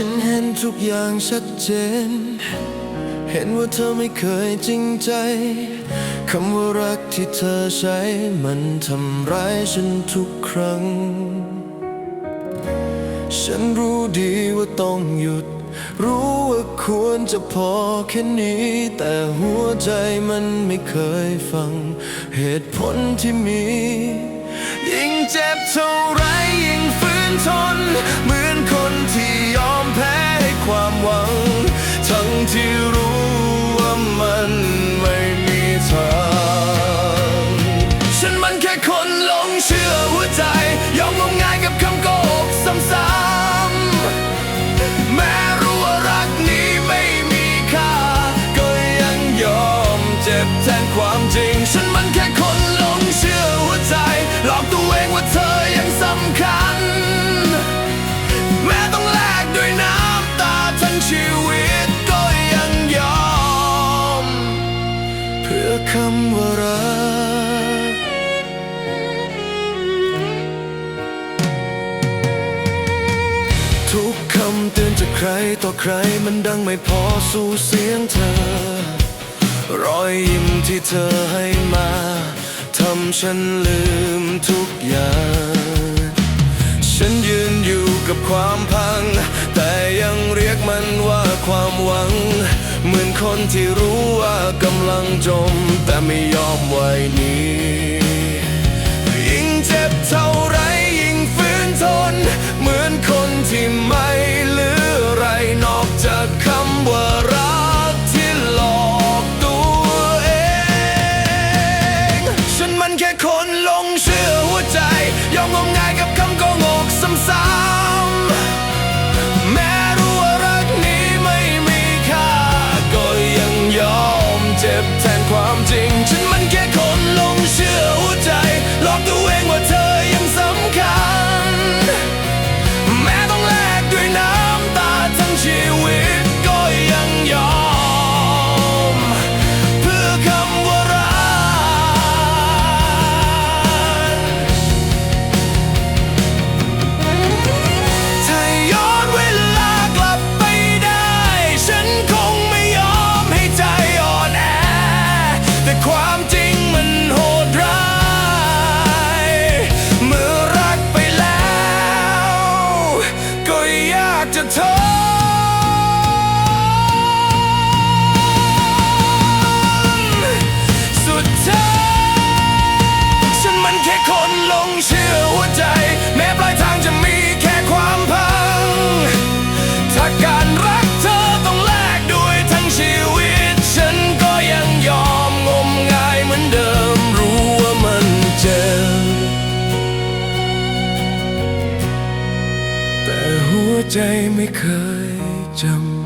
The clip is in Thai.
ฉันเห็นทุกอย่างชัดเจน เห็นว่าเธอไม่เคยจริงใจ คำว่ารักที่เธอใช้มันทำร้ายฉันทุกครั้ง ฉันรู้ดีว่าต้องหยุด รู้ว่าควรจะพอแค่นี้ แต่หัวใจมันไม่เคยฟัง เหตุผลที่มี ยิ่งเจ็บเท่าไรยิ่งฝืนทนเหมือ จริง ฉันมันแค่คนหลงเชื่อหัวใจ หลอกตัวเองว่าเธอยังสำคัญ แม้ต้องแลกด้วยน้ำตาทั้งชีวิตก็ยังยอม เพื่อคำว่ารักทุกคำเตือนจากใครต่อใครมันดังไม่พอสู่เสียงเธอ รอยยิ้มที่เธอให้มาทำฉันลืมทุกอย่าง ฉันยืนอยู่กับความพัง แต่ยังเรียกมันว่าความหวัง เหมือนคนที่รู้ว่ากำลังจม แต่ไม่ยอมไหวนี้ยิ่งเจ็บเท่า อย ใจไม่เคยจำ